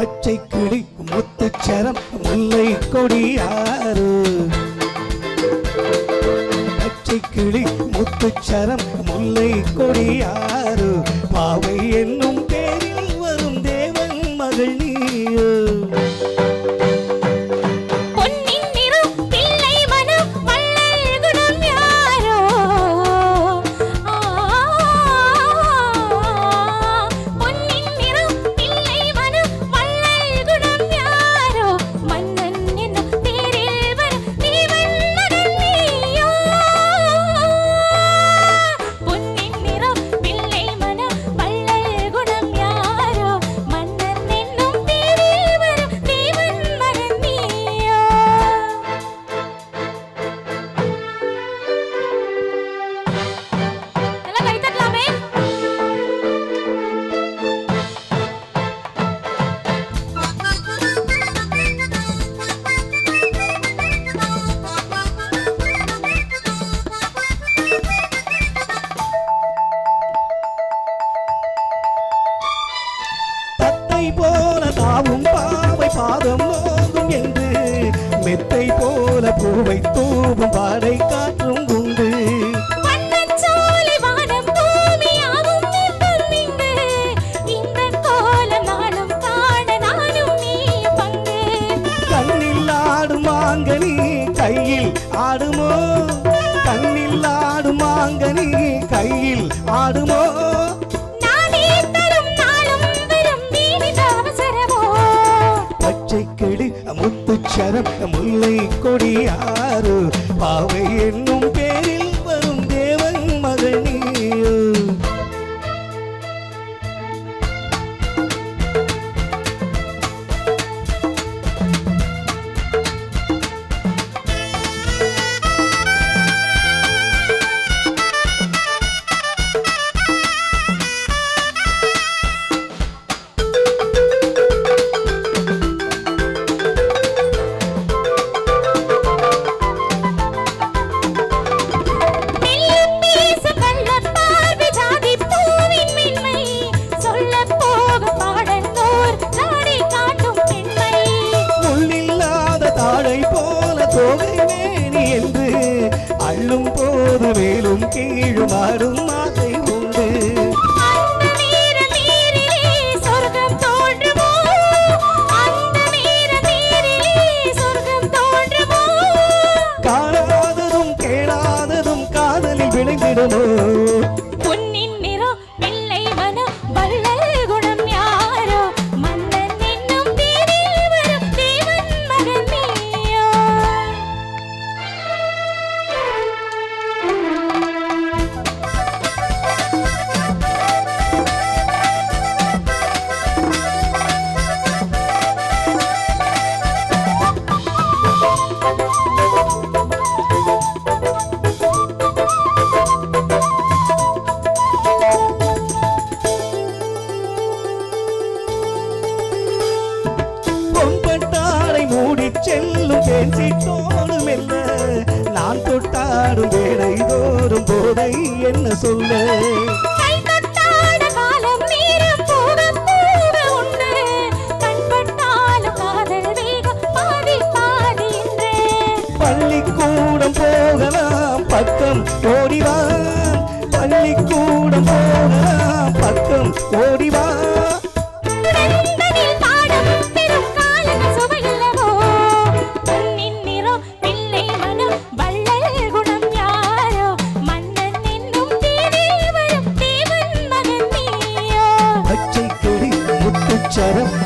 பச்சை கிளி முத்துச்சரம் முல்லை கொடியாறு பச்சை கிளி முத்துச்சரம் முல்லை கொடியாறு பாவை என்னும் மெத்தை போல தாவும் பாவை பாதம் நோகும் என்று மெத்தை போல பூவை தூவும் பாடை காட்டும் அக்ஷரம் முல்லை கொடியாறு பாவை என்னும் கோவை மேனி என்று அள்ளும் போது மேலும் கீழுமாறும் செல்லும் பேசி தோணும் என்ன? நான் தொட்டாடும் வேலை தோறும் போதை என்ன சொல்ல? பள்ளிக்கூடம் போகலாம் பக்கம் போ 走